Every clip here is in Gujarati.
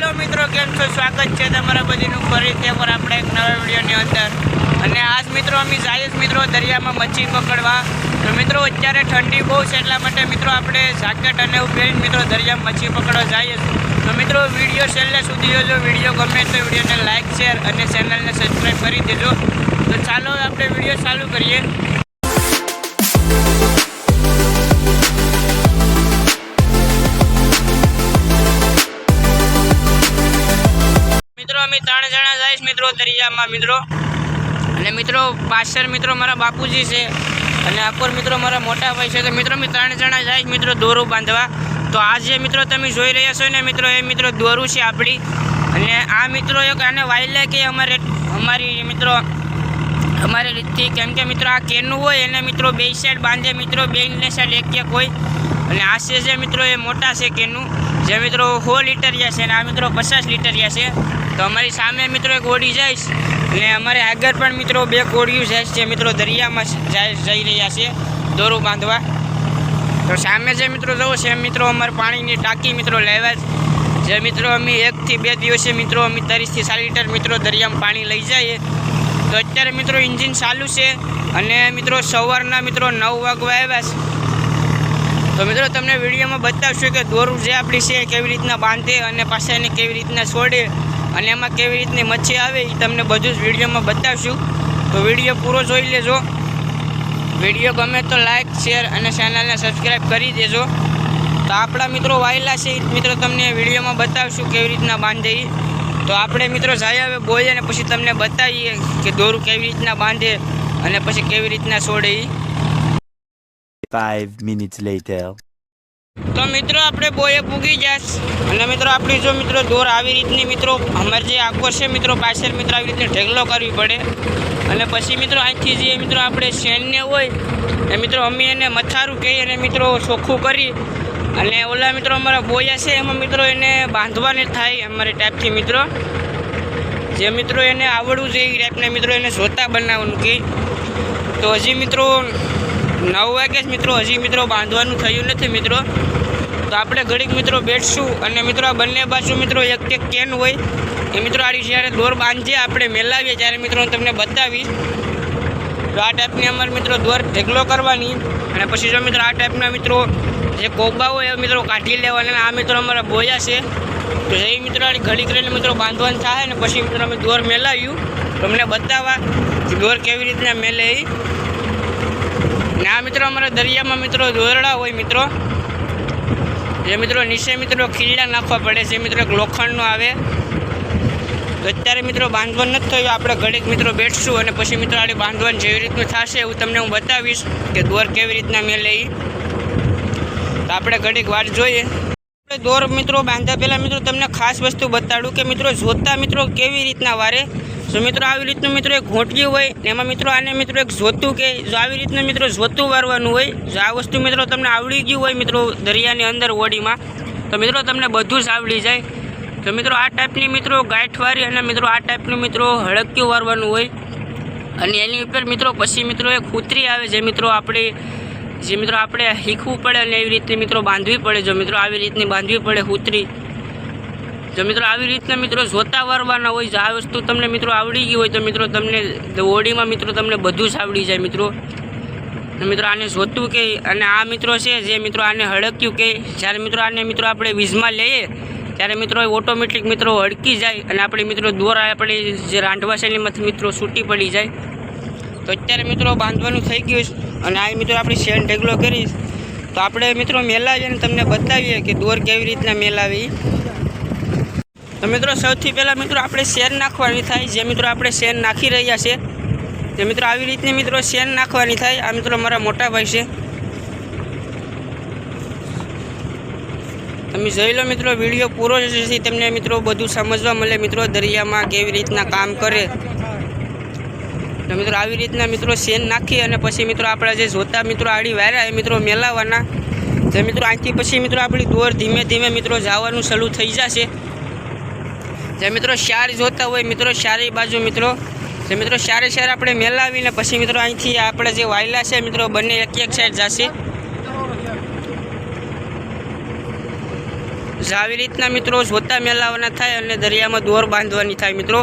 હેલો મિત્રો, કેમ છો? સ્વાગત છે તમારા બધીનું ફરીથી પર આપણે એક નવા વિડીયોની અંદર. અને આજ મિત્રો અમે જઈએ મિત્રો દરિયામાં મચ્છી પકડવા. તો મિત્રો, અત્યારે ઠંડી બહુ છે એટલા માટે મિત્રો આપણે જાકેટ અને એવું મિત્રો દરિયામાં મચ્છી પકડવા જઈએ તો મિત્રો, વીડિયો છેલ્લે સુધી જોજો. વીડિયો ગમે તો વિડીયોને લાઇક શેર અને ચેનલને સબસ્ક્રાઈબ કરી દેજો. તો ચાલો આપણે વીડિયો ચાલુ કરીએ. મિત્રો, દરિયામાં મિત્રો. અને મિત્રો, પાછળ મિત્રો મારા બાપુજી છે. અને અપર મિત્રો મારા મોટા ભાઈ છે. તો મિત્રો, અમે ત્રણ જણા જાય મિત્રો દોરું બાંધવા. તો આ જે મિત્રો તમે જોઈ રહ્યા છો ને મિત્રો, એ મિત્રો દોરું છે આપણી. અને આ મિત્રો એક આને વાયલે કે અમારે, અમારી મિત્રો, અમારી રીતથી કેમ કે મિત્રો આ કેનું હોય, એને મિત્રો બે સાઈડ બાંધે, મિત્રો બે સાઈડ એક એક હોય. અને આ છે જે મિત્રો એ મોટા છે કેનું. જે મિત્રો સો લીટરિયા છે અને આ મિત્રો પચાસ લીટરિયા છે, તો અમારી સામે મિત્રો એક ઓડી જઈશ અને અમારે આગળ પણ મિત્રો બે કોડિયું જાય છે મિત્રો દરિયામાં જઈ રહ્યા છે દોરું બાંધવા. તો સામે જે મિત્રો જવો છે મિત્રો અમારે પાણીની ટાંકી મિત્રો લેવા જે મિત્રો અમે એકથી બે દિવસે મિત્રો અમે ત્રીસથી ચાર લીટર મિત્રો દરિયામાં પાણી લઈ જઈએ. તો અત્યારે મિત્રો ઇન્જિન ચાલુ છે અને મિત્રો સવારના મિત્રો નવ વાગવા આવ્યા છે. તો મિત્રો તમને વિડીયોમાં બતાવશું કે દોરું જે આપણી છે કેવી રીતના બાંધે અને પાછા એને કેવી રીતના છોડે અને એમાં કેવી રીતની મચ્છી આવે એ તમને બધું જ વિડીયોમાં બતાવશું. તો વીડિયો પૂરો જોઈ લેજો. વીડિયો ગમે તો લાઈક, શેર અને ચેનલને સબસ્ક્રાઈબ કરી દેજો. તો આપણા મિત્રો વાયલા છે એ મિત્રો તમને વિડીયોમાં બતાવશું કેવી રીતના બાંધે. તો આપણે મિત્રો જાય હવે બોલીએ અને પછી તમને બતાવીએ કે દોરું કેવી રીતના બાંધે અને પછી કેવી રીતના છોડે ઈ. Five minutes later. તો મિત્રો, આપણે બોએ પૂગી જાશ અને મિત્રો, આપણી જો મિત્રો દોર આવી રીતની મિત્રો, અમારે જે આખો છે મિત્રો, પાછળ મિત્રો આવી રીતે ઢેગલો કરવી પડે અને પછી મિત્રો, અહીંથી જે મિત્રો આપણે શેનને હોય, એ મિત્રો અમે એને મથારું કહીએ અને મિત્રો ચોખ્ખું કરી અને ઓલા મિત્રો અમારા બોયા છે, એમાં મિત્રો એને બાંધવાને થાય અમારી ટાઈપથી મિત્રો જે મિત્રો એને આવડવું જોઈએ ટાઈપના મિત્રો એને જોતા બનાવવાનું કે તો હજી મિત્રો નવ વાગે જ મિત્રો, હજી મિત્રો બાંધવાનું થયું નથી મિત્રો. તો આપણે ઘડીક મિત્રો બેઠશું અને મિત્રો આ બંને બાજુ મિત્રો એક એક કેન હોય. એ મિત્રો આડી જ્યારે દોર બાંધીએ આપણે મેલાવીએ ત્યારે મિત્રો હું તમને બતાવીશ. તો આ ટાઈપની અમારે મિત્રો દોર ઢેકલો કરવાની અને પછી જો મિત્રો આ ટાઈપના મિત્રો જે કોબા હોય એ મિત્રો કાઢી લેવાના અને આ મિત્રો અમારા બોયા છે. તો એ મિત્રો આની ઘડી કરીને મિત્રો બાંધવાનું થાય ને પછી મિત્રો અમે દોર મેલાવ્યું. તમને બતાવવા દોર કેવી રીતના મેલે ને આ મિત્રો અમારા દરિયામાં મિત્રો દોરડા હોય મિત્રો. જે મિત્રો નીચે મિત્રો ખીલ્લા નાખવા પડે છે મિત્રો એક લોખંડનો આવે. અત્યારે મિત્રો બાંધવાનું નથી થયું, આપણે ઘડીક મિત્રો બેઠશું અને પછી મિત્રો આડે બાંધવાનું જેવી રીતનું થશે એવું તમને હું બતાવીશ કે દોર કેવી રીતના મેં લઈ. તો આપણે ઘડીક વાર જોઈએ. આપણે દોર મિત્રો બાંધ્યા પહેલાં મિત્રો તમને ખાસ વસ્તુ બતાડું કે મિત્રો જોતા મિત્રો કેવી રીતના વારે? જો મિત્રો, આવી રીતનું મિત્રો એક ઘોંટિયું હોય એમાં મિત્રો આને મિત્રો એક જોતું કે જો આવી રીતનું મિત્રો જોતું વારવાનું હોય, જો આ વસ્તુ મિત્રો તમને આવડી ગયું હોય મિત્રો દરિયાની અંદર ઓડીમાં, તો મિત્રો તમને બધું જ આવડી જાય. તો મિત્રો, આ ટાઈપની મિત્રો ગાંઠવારી અને મિત્રો આ ટાઈપનું મિત્રો હળક્યું વારવાનું હોય. અને એની ઉપર મિત્રો પછી મિત્રો એક કૂતરી આવે જે મિત્રો આપણે, જે મિત્રો આપણે શીખવું પડે અને એવી રીતે મિત્રો બાંધવી પડે. જો મિત્રો આવી રીતની બાંધવી પડે કૂતરી જો મિત્રો આવી રીતના મિત્રો જોતા વારવાના હોય જો આ વસ્તુ તમને મિત્રો આવડી ગઈ હોય તો મિત્રો તમને હોળીમાં મિત્રો તમને બધું જ આવડી જાય મિત્રો. મિત્રો આને જોતું કે અને આ મિત્રો છે જે મિત્રો આને હળક્યું કે જ્યારે મિત્રો આને મિત્રો આપણે વીજમાં લઈએ ત્યારે મિત્રો ઓટોમેટિક મિત્રો હડકી જાય અને આપણે મિત્રો દોરા આપણે જે રાંધવા શૈલીમાંથી મિત્રો છૂટી પડી જાય. તો અત્યારે મિત્રો બાંધવાનું થઈ ગયું છે અને આ મિત્રો આપણી શેન ઢગલો કરીશ તો આપણે મિત્રો મેલાવીએ અને તમને બતાવીએ કે દોર કેવી રીતના મેલાવી. તો મિત્રો, સૌથી પહેલાં મિત્રો, આપણે શેર નાખવાની થાય. જે મિત્રો આપણે શેર નાખી રહ્યા છે, તે મિત્રો આવી રીતની મિત્રો શેર નાખવાની થાય. આ મિત્રો મારા મોટા ભાઈ છે. તમે જોઈ લો મિત્રો, વીડિયો પૂરો છે તમને મિત્રો બધું સમજવા મળે. મિત્રો, દરિયામાં કેવી રીતના કામ કરે. તો મિત્રો, આવી રીતના મિત્રો શેન નાખી અને પછી મિત્રો આપણા જે જોતા મિત્રો, આડી વાર્યા એ મિત્રો મેલાવવાના જે મિત્રો અહીંથી પછી મિત્રો આપણી દોર ધીમે ધીમે મિત્રો જવાનું શરૂ થઈ જશે. જે મિત્રો શાર જોતા હોય, મિત્રો શારી બાજુ મિત્રો. જે મિત્રો શારે શાર આપણે મેલાવીને પછી મિત્રો અહીંથી આપણે જે વાયલા છે, મિત્રો બંને એક એક સાઈડ જશે આવી રીતના મિત્રો જોતા મેલાવાના થાય અને દરિયામાં દોર બાંધવાની થાય મિત્રો.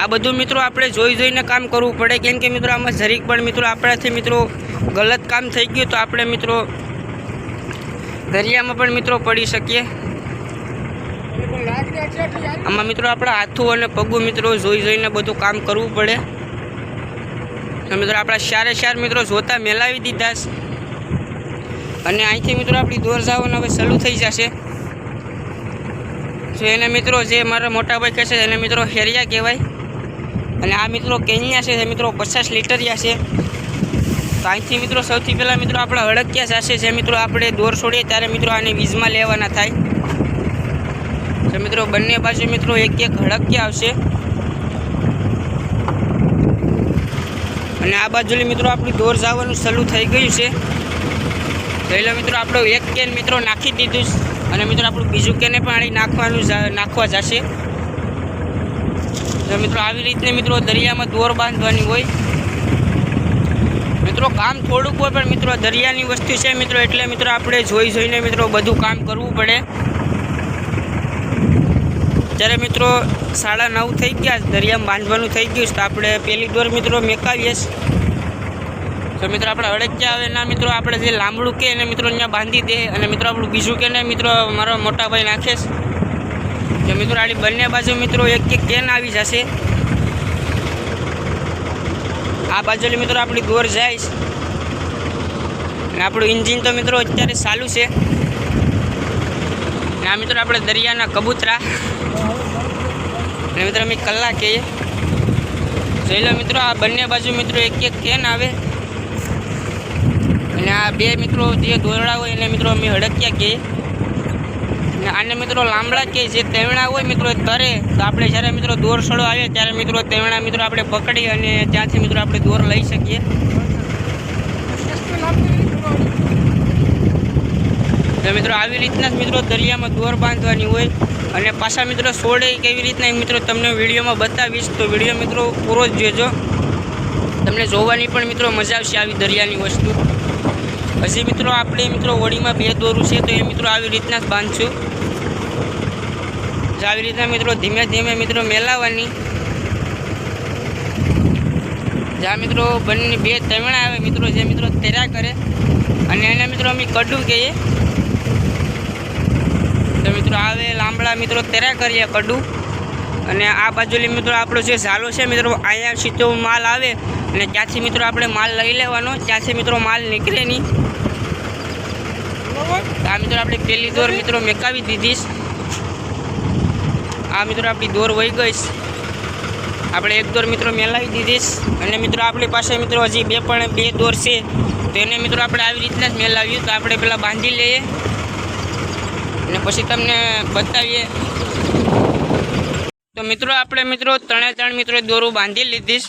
આ બધું મિત્રો આપણે જોઈ જોઈને કામ કરવું પડે. કેમ કે મિત્રો આમાં જરીક પણ મિત્રો આપણાથી મિત્રો ગલત કામ થઈ ગયું તો આપણે મિત્રો દરિયામાં પણ મિત્રો પડી શકીએ. આમાં મિત્રો આપણા હાથું અને પગું મિત્રો જોઈ જોઈને બધું કામ કરવું પડે. મિત્રો આપણા ચારે ચાર મિત્રો જોતા મેલાવી દીધા અને અહીંથી મિત્રો આપણી દોર જવાનું હવે ચાલુ થઈ જશે. તો એને મિત્રો જે મારા મોટા ભાઈ કહે છે એને મિત્રો હેરિયા કહેવાય. અને આ મિત્રો કેનિયા છે મિત્રો પચાસ લીટરિયા છે. તો અહીંથી મિત્રો સૌથી પહેલાં મિત્રો આપણા હડકિયા જશે, જે મિત્રો આપણે દોર છોડીએ ત્યારે મિત્રો આને વીજમાં લેવાના થાય. તો મિત્રો, બંને બાજુ મિત્રો એક એક હડકિયા આવશે? અને આ બાજુની મિત્રો આપણું દોર જવાનું સલું થઈ ગયું છે. પહેલો મિત્રો આપણો એક કેન મિત્રો નાખી દીધું અને મિત્રો આપણું બીજું કેને પાણી નાખવાનું નાખવા જશે. તો મિત્રો આવી રીતને મિત્રો દરિયામાં દોર બાંધવાની હોય. મિત્રો કામ થોડુંક હોય, પણ મિત્રો દરિયાની વસ્તુ છે મિત્રો, એટલે મિત્રો આપણે જોઈ જોઈને મિત્રો બધું કામ કરવું પડે. જ્યારે મિત્રો સાડા નવ થઈ ગયા દરિયામાં બાંધવાનું થઈ ગયું છે, તો આપણે પેલી દોર મિત્રો મેકાવીએ તો મિત્રો આપણે અડક્યા આવે ના મિત્રો આપણે જે લાંબડું કે એને મિત્રો અહીંયા બાંધી દે અને મિત્રો આપણું બીજું કે ને મિત્રો મારો મોટા ભાઈ નાખે તો મિત્રો આની બંને બાજુ મિત્રો એક એક કેન આવી જશે. આ બાજુ મિત્રો આપણી દોર જાય અને આપણું ઇન્જિન તો મિત્રો અત્યારે ચાલુ છે. આ મિત્રો આપણે દરિયાના કબૂતરા. અને મિત્રો અમે કલાક કહીએ જોઈ મિત્રો, આ બંને બાજુ મિત્રો એક એક કેન આવે. અને આ બે મિત્રો જે દોરડા હોય એને મિત્રો અમે હડક્યા કહીએ. અને આને મિત્રો લાંબડા કે જે તેવણા હોય મિત્રો તરે. તો આપણે જ્યારે મિત્રો દોર સડો આવે, ત્યારે મિત્રો તેવણા મિત્રો આપણે પકડી અને ત્યાંથી મિત્રો આપણે દોર લઈ શકીએ. તો મિત્રો આવી રીતના જ મિત્રો દરિયામાં દોર બાંધવાની હોય અને પાછા મિત્રો સોડે કેવી રીતના મિત્રો તમને વિડીયોમાં બતાવીશ. તો વીડિયો મિત્રો પૂરો જ જોજો. તમને જોવાની પણ મિત્રો મજા આવશે આવી દરિયાની વસ્તુ. હજી મિત્રો આપણે મિત્રો હોળીમાં બે દોરું છે તો એ મિત્રો આવી રીતના જ બાંધશું. આવી રીતના મિત્રો ધીમે ધીમે મિત્રો મેલાવાની. જ્યાં મિત્રો બંને બે તમણા આવે મિત્રો જે મિત્રો તેરા કરે. અને એને મિત્રો અમે કડું કહીએ. તો મિત્રો આવે, લાંબડા મિત્રો તેરા કરીએ કડું. અને આ બાજુની મિત્રો આપણો જે ઝાલો છે મિત્રો, અહીંયા સીધો માલ આવે અને ત્યાંથી મિત્રો આપણે માલ લઈ લેવાનો. ત્યાંથી મિત્રો માલ નીકળે નહીં. આ મિત્રો આપણે પેલી દોર મિત્રો મેકાવી દીધીશ આ મિત્રો આપણી દોર વહી ગઈ આપણે એક દોર મિત્રો મેલાવી દીધીશ અને મિત્રો આપણી પાસે મિત્રો હજી બે પણ બે દોર છે. તો એને મિત્રો આપણે આવી રીતના જ મેલાવ્યું તો આપણે પેલા બાંધી લઈએ. અને પછી તમને બતાવીએ. તો મિત્રો, આપણે મિત્રો ત્રણે ત્રણ મિત્રો દોરું બાંધી લીધીશ.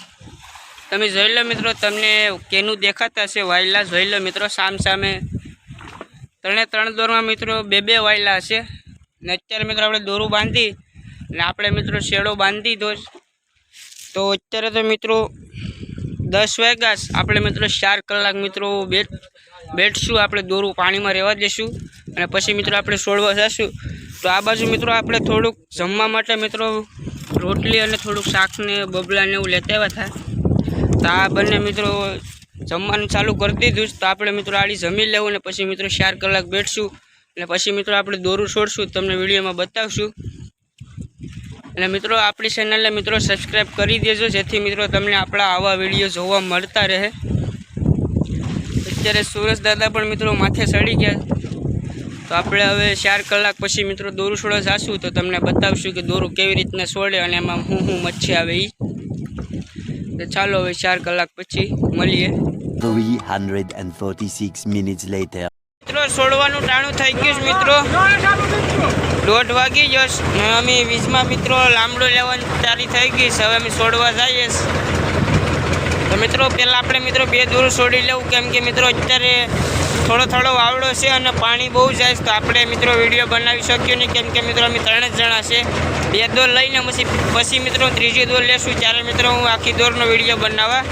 તમે જોઈ લો મિત્રો, તમને કેનું દેખાતા હશે. વાયલા જોઈ લો મિત્રો, સામ સામે. ત્રણે ત્રણ દોરમાં મિત્રો બે બે વાયલા હશે. ને અત્યારે મિત્રો આપણે દોરું બાંધી અને આપણે મિત્રો શેડો બાંધી દો તો અત્યારે તો મિત્રો દસ વાગ્યા આપણે મિત્રો ચાર કલાક મિત્રો બેઠ બેઠશું, આપણે દોરું, પાણીમાં રહેવા દેશું. અને પછી મિત્રો આપણે છોડવા જશું. તો આ બાજુ મિત્રો આપણે થોડુંક જમવા માટે મિત્રો રોટલી અને થોડુંક શાકને બબલાને એવું લેતા આવ્યા હતા. તો આ બંને મિત્રો જમવાનું ચાલુ કરી દીધું. તો આપણે મિત્રો આડી જમી લેવું અને પછી મિત્રો ચાર કલાક બેઠશું. અને પછી મિત્રો આપણે દોરું છોડશું, તમને વિડીયોમાં બતાવશું. અને મિત્રો આપણી ચેનલને મિત્રો સબસ્ક્રાઈબ કરી દેજો, જેથી મિત્રો તમને આપણા આવા વીડિયો જોવા મળતા રહે. અત્યારે સુરજ દાદા પણ મિત્રો માથે ચડી ગયા. તો આપણે હવે ચાર કલાક પછી મિત્રો દોરું છોડવા જાશું. તો તમને બતાવશું કે દોરું કેવી રીતના છોડે અને એમાં હું હું મચ્છી આવે એ તો ચાલો હવે ચાર કલાક પછી મળીએ. 346 minutes later. મિત્રો છોડવાનું ટાણું થઈ ગયું છે મિત્રો. દોઢ વાગી ગયો છે. અમે વીજમાં મિત્રો લાંબડો લેવાની તારી થઈ ગઈ છે. હવે અમે છોડવા જઈએ છીએ. તો મિત્રો, પહેલાં આપણે મિત્રો બે દૂર છોડી લેવું કેમ કે મિત્રો અત્યારે થોડો થોડો વાવડો છે અને પાણી બહુ જાય તો આપણે મિત્રો વીડિયો બનાવી શક્યો નહીં. કેમ કે મિત્રો અમે ત્રણ જ જણા છે. બે દોર લઈને પછી પછી મિત્રો ત્રીજી દોર લેશું. ત્યારે મિત્રો હું આખી દોરનો વીડિયો બનાવવા.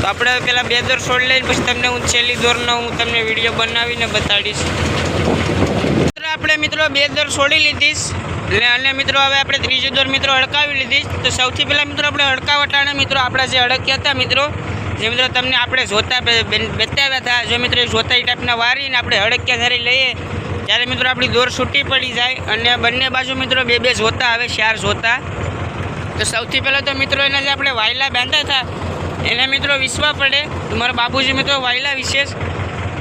તો આપણે પહેલાં બે દોર છોડી લઈને પછી તમને હું છેલ્લી દોરનો હું તમને વીડિયો બનાવીને બતાડીશ. આપણે મિત્રો બે દર છોડી એટલે અને મિત્રો હવે આપણે ત્રીજી દોર મિત્રો અડકાવી લીધી તો સૌથી પહેલાં મિત્રો આપણે અડકાવટાણે મિત્રો આપણા જે અડક્યા હતા મિત્રો, જે મિત્રો તમને આપણે જોતા બતાવ્યા હતા. જો મિત્રો જોતા એ ટાઈપના વારીને આપણે અડક્યા ધરી લઈએ, ત્યારે મિત્રો આપણી દોર છૂટી પડી જાય અને બંને બાજુ મિત્રો બે બે જોતા આવે, ચાર જોતા. તો સૌથી પહેલાં તો મિત્રો એના જે આપણે વાયલા બાંધ્યા હતા, એને મિત્રો વિશ્વા પડે. મારા બાબુજી મિત્રો વાયલા વિશેષ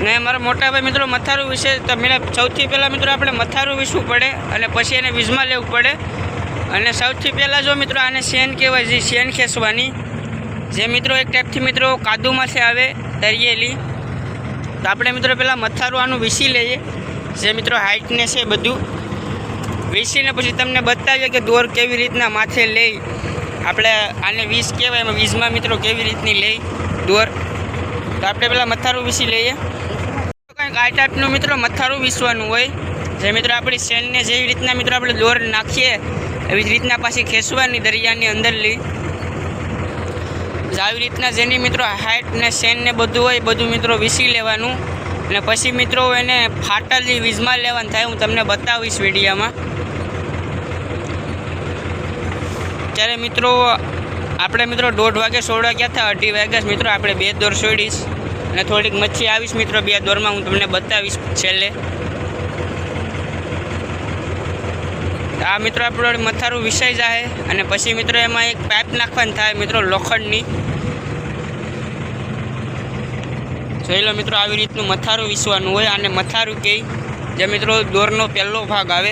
ને મારા મોટા ભાઈ મિત્રો મથારું વિશે તો મેં સૌથી પહેલાં મિત્રો આપણે મથારું વીસવું પડે અને પછી એને વીજમાં લેવું પડે. અને સૌથી પહેલાં જો મિત્રો આને શેન કહેવાય છે શેન ખેંચવાની, જે મિત્રો એક ટાઈપથી મિત્રો કાદુમાંથી આવે તરિયેલી તો આપણે મિત્રો પહેલાં મથારું આનું વીસી લઈએ, જે મિત્રો હાઇટને છે બધું. વીસીને પછી તમને બતાવીએ કે દોર કેવી રીતના માથે લઈ, આપણે આને વીસ કહેવાય, એમાં વીજમાં મિત્રો કેવી રીતની લઈ, દોર. તો આપણે પહેલાં મથારું વીસી લઈએ. કંઈક આ ટાઈપનું મિત્રો મથારું વીસવાનું હોય. જે મિત્રો આપણી શેનને જેવી રીતના મિત્રો આપણે દોર નાખીએ, એવી જ રીતના પાછી ખેંચવાની દરિયાની અંદર લઈ આવી રીતના જેની મિત્રો હાઇટ ને સેન ને બધું હોય બધું મિત્રો વીસી લેવાનું. અને પછી મિત્રો એને ફાટલી વીજમાં લેવાનું થાય, હું તમને બતાવીશ વિડીયામાં. ત્યારે મિત્રો, આપણે મિત્રો દોઢ વાગે સોળ વાગ્યા હતા, અઢી વાગ્યા મિત્રો આપણે બે દોર છોડીશ. અને થોડીક મચ્છી આવીશ મિત્રો, બે દોરમાં હું તમને બતાવીશ છેલ્લે. આ મિત્રો આપણો મથારું વિસાઈ જાય અને પછી મિત્રો એમાં એક પાઇપ નાખવાની થાય મિત્રો લોખંડની. જોઈ લો મિત્રો, આવી રીતનું મથારું વિસવાનું હોય અને મથારું કહે જે મિત્રો દોરનો પહેલો ભાગ આવે.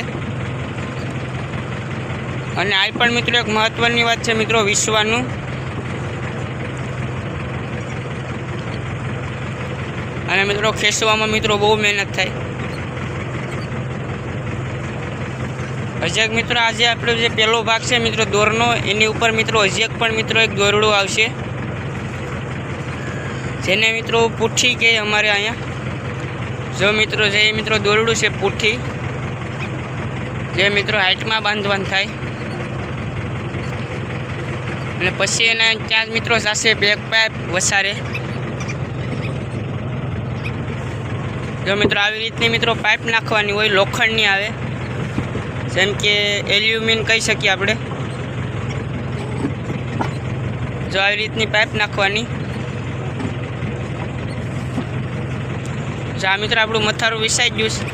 અને આ પણ મિત્રો એક મહત્ત્વની વાત છે મિત્રો, વિસવાનું. અને મિત્રો ખેંચવામાં મિત્રો બહુ મહેનત થાય હજી મિત્રો, આજે આપણો જે પહેલો ભાગ છે મિત્રો દોરનો, એની ઉપર મિત્રો હજી પણ મિત્રો એક દોરડું આવશે. જેને મિત્રો પુઠ્ઠી કહે અમારે અહીંયા. જો મિત્રો, જે મિત્રો દોરડું છે પુઠ્ઠી, જે મિત્રો હાઇટમાં બાંધવાનું થાય. અને પછી એના ત્યાં મિત્રો સાથે બેક પાઇપ વસારે. જો મિત્રો, આવી રીતની મિત્રો પાઇપ નાખવાની હોય, લોખંડની આવે. જેમ કે એલ્યુમિન કહી શકીએ આપણે. જો આવી રીતની પાઇપ નાખવાની. જો આ મિત્રો આપણું મથારું વિસાઈ ગયું છે.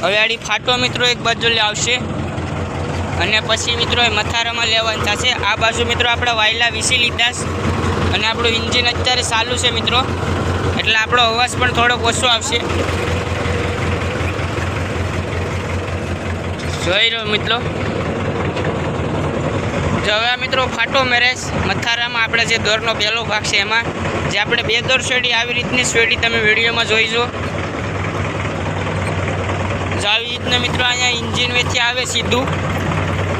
હવે આડી ફાટો મિત્રો એક બાજુ આવશે. અને પછી મિત્રો એ મથારામાં લેવાનું થશે. આ બાજુ મિત્રો આપણે વાયલા વીસી લીધા અને આપણું ઇન્જિન અત્યારે ચાલુ છે મિત્રો. એટલે આપણો અવાજ પણ થોડોક ઓછો આવશે. જોઈ રહ્યો મિત્રો. જો હવે મિત્રો ફાટો મેરેજ. મથારામાં આપણે જે દોરનો પહેલો ભાગ છે એમાં, જે આપણે બે દોર શેડી આવી રીતની શેડી તમે વિડીયોમાં જોઈજો. જો આવી રીતના મિત્રો અહીંયા ઇન્જિન વેચી આવે સીધું.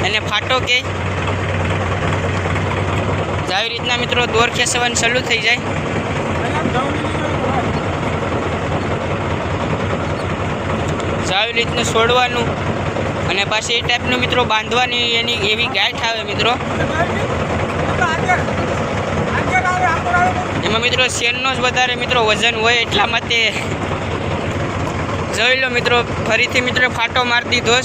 એને ફાટો કે. આવી રીતના મિત્રો દોર ખેંચવાનું ચાલુ થઈ જાય. આવી રીતનું છોડવાનું. અને પાછી એ ટાઈપનું મિત્રો બાંધવાની એની એવી ગાંઠ આવે મિત્રો. એમાં મિત્રો શેરનો જ વધારે મિત્રો વજન હોય એટલા માટે જોઈ લો મિત્રો, ફરીથી મિત્રો ફાટો મારી દીધો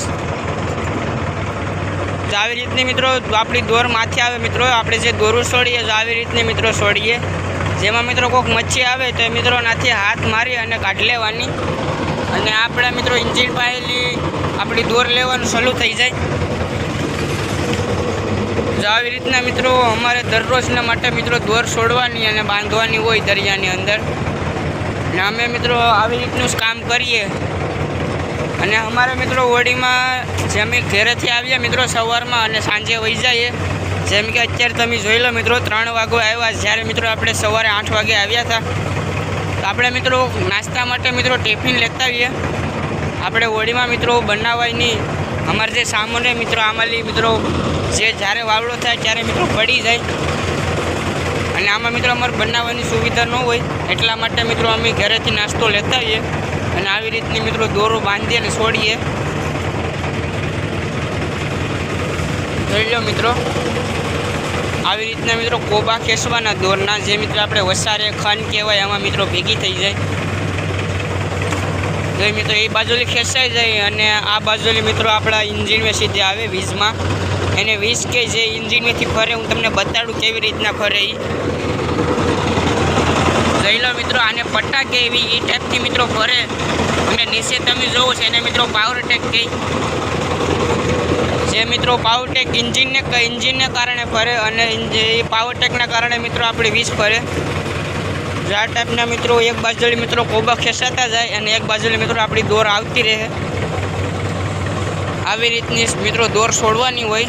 આવી રીતની મિત્રો આપણી દોર માથે આવે મિત્રો, આપણે જે દોરું છોડીએ તો આવી રીતની મિત્રો છોડીએ જેમાં મિત્રો કોઈક મચ્છી આવે તો એ મિત્રો નાથી હાથ મારી અને કાઢી લેવાની. અને આપણા મિત્રો ઇન્જિન પાયેલી આપણી દોર લેવાનું શરૂ થઈ જાય. જો આવી રીતના મિત્રો અમારે દરરોજના માટે મિત્રો દોર છોડવાની અને બાંધવાની હોય દરિયાની અંદર. ને અમે મિત્રો આવી રીતનું જ કામ કરીએ. અને અમારે મિત્રો હોડીમાં જેમ કે ઘરેથી આવીએ મિત્રો સવારમાં અને સાંજે વહી જઈએ. જેમ કે અત્યારે તમે જોઈ લો મિત્રો, ત્રણ વાગે આવ્યા. જ્યારે મિત્રો આપણે સવારે આઠ વાગે આવ્યા હતા. તો આપણે મિત્રો નાસ્તા માટે મિત્રો ટિફિન લેતા આવીએ. આપણે હોળીમાં મિત્રો બનાવવાની અમારે જે સામાન્ય મિત્રો આમાંલી મિત્રો જે જ્યારે વાવડો થાય ત્યારે મિત્રો પડી જાય. અને આમાં મિત્રો અમારે બનાવવાની સુવિધા ન હોય એટલા માટે મિત્રો અમે ઘરેથી નાસ્તો લેતા આવીએ અને આવી રીતની મિત્રો દોરો બાંધીએ અને છોડીએ જોઈ લો મિત્રો. આવી રીતના મિત્રો કોબા ખેંચવાના દોરના જે મિત્રો આપણે વસારે ખન કહેવાય એમાં મિત્રો ભેગી થઈ જાય. તો એ મિત્રો એ બાજુલી ખેંચાઈ જાય અને આ બાજુલી મિત્રો આપણા ઇન્જિનમાં સીધે આવે વીજમાં. એને વીજ કે જે ઇન્જિનમાંથી ફરે, હું તમને બતાડું કેવી રીતના ફરે એ જોઈ લો મિત્રો, આને પટ્ટા કે એવી એ ટાઈપથી મિત્રો ફરે. અને નીચે તમે જોવો છો, એને મિત્રો પાવર ટેક કહી. જે મિત્રો પાવરટેક ઇન્જિનને ઇન્જિનને કારણે ફરે અને એ પાવરટેકના કારણે મિત્રો આપણી વીજ ફરે. જો આ ટાઈપના મિત્રો એક બાજુ મિત્રો કોબા ખેંચાતા જાય અને એક બાજુ મિત્રો આપણી દોર આવતી રહે. આવી રીતની મિત્રો દોર છોડવાની હોય.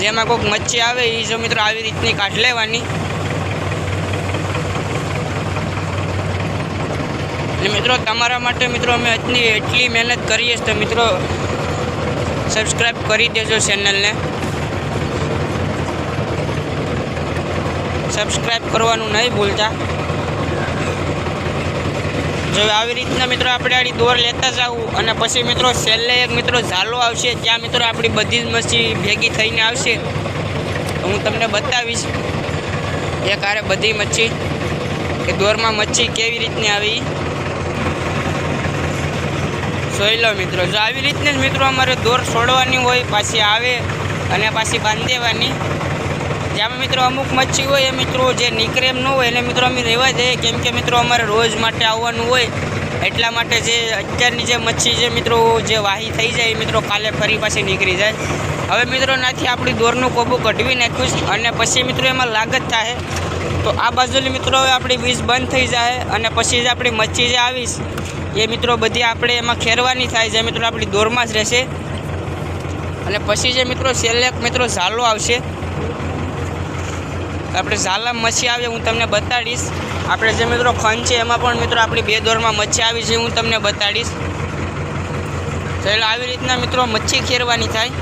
જેમાં કોઈક મચ્છી આવે એ જો મિત્રો આવી રીતની કાઢ લેવાની. મિત્રો તમારા માટે મિત્રો અમે એટલી એટલી મહેનત કરીએ છીએ તો મિત્રો સબસ્ક્રાઈબ કરી દેજો ચેનલને સબસ્ક્રાઈબ કરવાનું નહીં ભૂલતા. જો આવી રીતના મિત્રો આપણે આડી દોર લેતા જવું અને પછી મિત્રો છેલ્લે એક મિત્રો ઝાલો આવશે, ત્યાં મિત્રો આપણી બધી જ મચ્છી ભેગી થઈને આવશે. હું તમને બતાવીશ એક આરે બધી મચ્છી કે દોરમાં મચ્છી કેવી રીતની આવી. જોઈ મિત્રો. જો આવી રીતને જ મિત્રો અમારે દોર છોડવાની હોય, પાછી આવે અને પાછી બાંધી દેવાની જેમાં મિત્રો અમુક મચ્છી હોય, એ મિત્રો જે નીકળે એમ ન હોય, એને મિત્રો અમે રહેવા દઈએ. કેમ કે મિત્રો અમારે રોજ માટે આવવાનું હોય, એટલા માટે જે અત્યારની જે મચ્છી જે મિત્રો જે વાહી થઈ જાય મિત્રો કાલે ફરી પાછી નીકળી જાય. હવે મિત્રો નાથી આપણી દોરનું કોબું કઢવી નાખ્યું અને પછી મિત્રો એમાં લાગત થાય. તો આ બાજુની મિત્રો આપણી વીજ બંધ થઈ જાય અને પછી જે આપણી મચ્છી જે આવીશ, એ મિત્રો બધી આપણે એમાં ખેરવાની થાય જે મિત્રો આપણી દોરમાં જ રહેશે. અને પછી જે મિત્રો છેલ્લે મિત્રો ઝાલો આવશે. આપણે ઝાલા મચ્છી આવે હું તમને બતાડીશ. આપણે જે મિત્રો ખંડ છે એમાં પણ મિત્રો આપણી બે દોરમાં મચ્છી આવી છે, હું તમને બતાડીશ. તો એટલે આવી રીતના મિત્રો મચ્છી ખેરવાની થાય.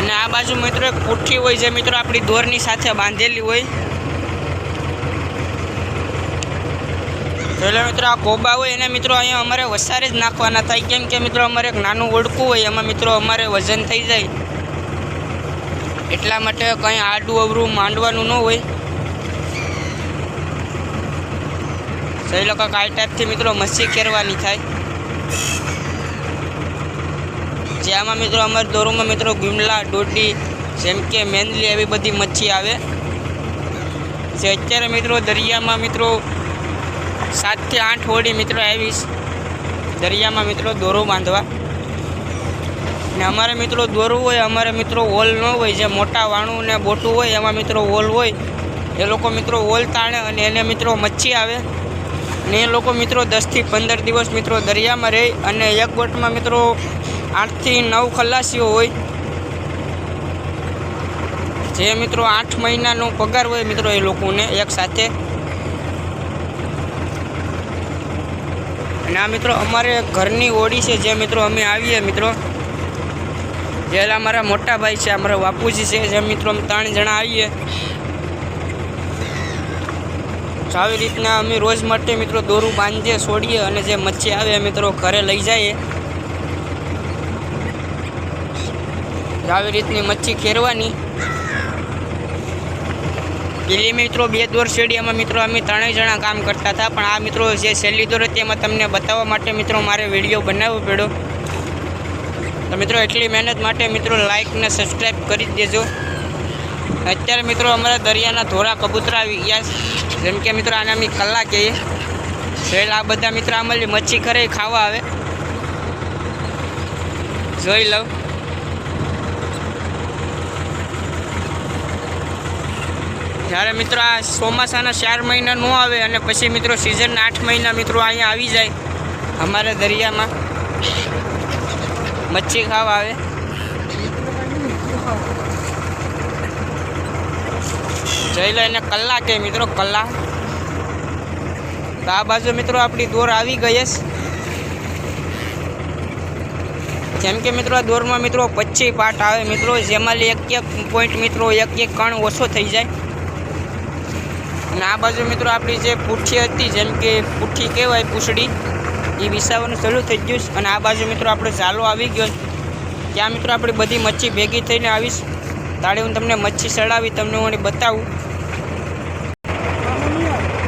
અને આ બાજુ મિત્રો એક પુઠ્ઠી હોય જે મિત્રો આપણી દોરની સાથે બાંધેલી હોય. એટલે મિત્રો, આ કોબા હોય એને મિત્રો અહીંયા અમારે વસારે જ નાખવાના થાય. કેમ કે મિત્રો અમારે એક નાનું ઓળખું હોય, એમાં મિત્રો અમારે વજન થઈ જાય. એટલા માટે કંઈ આડું અવરું માંડવાનું ન હોય. તો એ લોકો આ ટાઈપથી મિત્રો મસ્સી ખેરવાની થાય. જે આમાં મિત્રો અમારે દોરોમાં મિત્રો ગુમલા ડોટી જેમ કે મેંદલી એવી બધી મચ્છી આવે. જે અત્યારે મિત્રો દરિયામાં મિત્રો સાતથી આઠ હોડી મિત્રો આવીશ દરિયામાં મિત્રો દોરો બાંધવા. ને અમારે મિત્રો દોરવું હોય, અમારે મિત્રો ઓલ ન હોય, જે મોટા વાણું ને બોટું હોય, એમાં મિત્રો ઓલ હોય. એ લોકો મિત્રો ઓલ તાણે અને એને મિત્રો મચ્છી આવે. ને એ લોકો મિત્રો દસથી પંદર દિવસ મિત્રો દરિયામાં રહે અને એક બોટમાં મિત્રો આઠથી નવ ખલાસીઓ હોય. જે મિત્રો આઠ મહિનાનો પગાર હોય મિત્રો એ લોકોને એક સાથે. અને આ મિત્રો અમારે ઘરની ઓડી છે જે મિત્રો અમે આવીએ મિત્રો. જેલા અમારા મોટા ભાઈ છે, અમારા બાપુજી છે, જે મિત્રો અમે ત્રણ જણા આવીએ. આવી રીતના અમે રોજ માટે મિત્રો દોરું બાંધીએ, છોડીએ અને જે મચ્છી આવે મિત્રો ઘરે લઈ જઈએ. આવી રીતની મચ્છી ખેરવાની પેલી મિત્રો બે દોર એમાં મિત્રો, અમે ત્રણેય જણા કામ કરતા હતા, પણ આ મિત્રો જે છેલ્લી દોર હતી એમાં તમને બતાવવા માટે મિત્રો મારે વીડિયો બનાવવો પડ્યો. તો મિત્રો, એટલી મહેનત માટે મિત્રો લાઇકને સબસ્ક્રાઈબ કરી દેજો. અત્યારે મિત્રો અમારા દરિયાના ધોરા કબૂતરા આવી ગયા જેમ કે મિત્રો આને અમે કલાક કહીએ. છેલ્લા આ બધા મિત્રો આમાં મચ્છી ખરે ખાવા આવે. જોઈ લઉં. જ્યારે મિત્રો આ ચોમાસાના ચાર મહિના ન આવે અને પછી મિત્રો સિઝનના આઠ મહિના મિત્રો અહીંયા આવી જાય, અમારા દરિયામાં મચ્છી ખાવા આવે. જઈ લો એને કલાકે મિત્રો, કલાક. તો આ બાજુ મિત્રો આપણી દોર આવી ગઈ છે. જેમ કે મિત્રો આ દોરમાં મિત્રો પચીસ પાર્ટ આવે મિત્રો જેમાંથી એક એક પોઈન્ટ મિત્રો એક એક કણ ઓછો થઈ જાય. અને આ બાજુ મિત્રો આપણી જે પૂઠી હતી, જેમ કે પૂઠી કહેવાય, પૂછડી, એ વિસાવાનું ચાલુ થઈ ગયું અને આ બાજુ મિત્રો આપણે ઝાલો આવી ગયો ત્યાં મિત્રો આપણી બધી મચ્છી ભેગી થઈને આવીશ. તાળી હું તમને મચ્છી સડાવી, તમને હું બતાવું.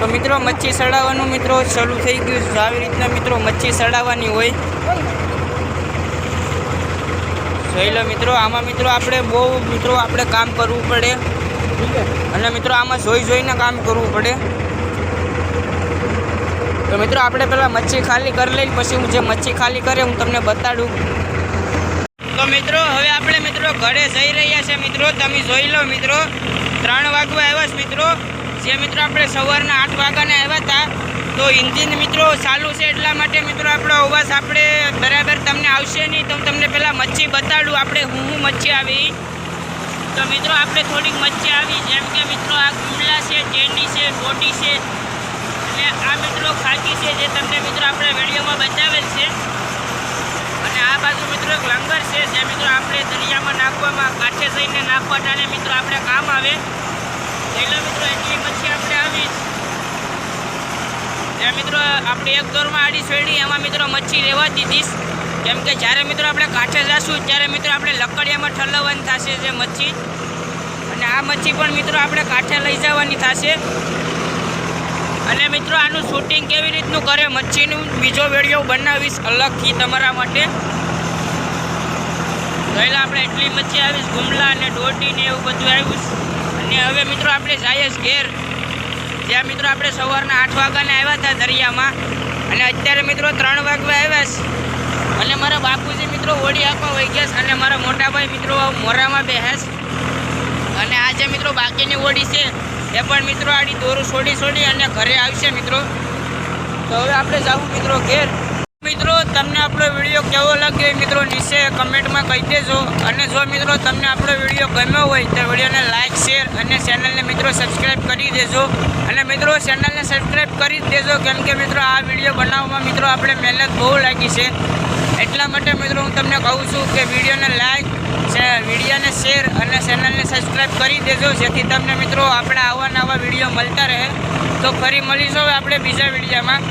તો મિત્રો મચ્છી સડાવવાનું મિત્રો શરૂ થઈ ગયું આવી રીતના મિત્રો મચ્છી સડાવવાની હોય. જોઈ લો મિત્રો, આમાં મિત્રો આપણે બહુ મિત્રો આપણે કામ કરવું પડે. અને મિત્રો, આમાં જોઈ જોઈને કામ કરવું પડે. તો મિત્રો, આપણે પહેલાં મચ્છી ખાલી કરી લઈ પછી હું જે મચ્છી ખાલી કરે, હું તમને બતાડું. તો મિત્રો, હવે આપણે મિત્રો ઘરે જઈ રહ્યા છે મિત્રો. તમે જોઈ લો મિત્રો, ત્રણ વાગવા આવ્યા છે મિત્રો. જે મિત્રો આપણે સવારના આઠ વાગ્યાને આવ્યા હતા, તો ઇન્જિન મિત્રો ચાલુ છે એટલા માટે મિત્રો આપણો અવાજ આપણે બરાબર તમને આવશે નહીં. તો તમને પહેલાં મચ્છી બતાડું. આપણે હું હું મચ્છી આવી. તો મિત્રો, આપણે થોડીક મચ્છી આવી. જેમ કે મિત્રો, આ ગુમલા છે ટેની છે ગોટી છે. અને આ મિત્રો ખાકી છે, જે તમને મિત્રો આપણે વિડીયોમાં બતાવેલ છે. અને આ બાજુ મિત્રો એક લંગર છે, જે મિત્રો આપણે દરિયામાં નાખવામાં, કાંઠે જઈને નાખવા ટાણે મિત્રો આપણે કામ આવે. એટલે મિત્રો, એટલી મચ્છી આપણે આવી. ત્યાં મિત્રો, આપણે એક દોરમાં આડી છેડી એમાં મિત્રો મચ્છી રહેવા દીધીશ. કેમ કે જ્યારે મિત્રો આપણે કાંઠે જઈશું ત્યારે મિત્રો આપણે લકડિયામાં ઠલવવાની થશે જે મચ્છી. અને આ મચ્છી પણ મિત્રો આપણે કાંઠે લઈ જવાની થશે. અને મિત્રો આનું શૂટિંગ કેવી રીતનું કરે મચ્છીનું, બીજો વીડિયો બનાવીશ અલગથી તમારા માટે. પહેલાં આપણે એટલી મચ્છી આવીશ, ગુમલા અને ડોટી ને એવું બધું આવ્યું અને હવે મિત્રો આપણે જઈએ ઘેર. જ્યાં મિત્રો આપણે સવારના આઠ વાગ્યાને આવ્યા હતા દરિયામાં. અને અત્યારે મિત્રો ત્રણ વાગવા આવ્યા છે. અને મારા બાપુજી મિત્રો ઓડી આપવા વહી ગયા અને મારા મોટાભાઈ મિત્રો મોરામાં બેહેસ અને આ જે મિત્રો બાકીની ઓડી છે, એ પણ મિત્રો આડી દોરું છોડી છોડી અને ઘરે આવશે મિત્રો. તો હવે આપણે જવું મિત્રો ઘેર. મિત્રો, તમને આપણો વીડિયો કેવો લાગ્યો મિત્રો નીચે કમેન્ટમાં કહી દેજો. અને જો મિત્રો તમને આપણો વીડિયો ગમ્યો હોય, તો વિડીયોને લાઇક શેર અને ચેનલને મિત્રો સબસ્ક્રાઈબ કરી દેજો. અને મિત્રો, ચેનલને સબસ્ક્રાઈબ કરી દેજો, કેમ કે મિત્રો આ વીડિયો બનાવવામાં મિત્રો આપણે મહેનત બહુ લાગી છે. એટલા માટે મિત્રો હું તમને કહું છું કે વિડીયોને લાઈક વિડીયોને શેર અને ચેનલને સબસ્ક્રાઈબ કરી દેજો, જેથી તમને મિત્રો આપણે આવા નવા વીડિયો મળતા રહે. તો ફરી મળીશું આપણે બીજા વિડીયોમાં.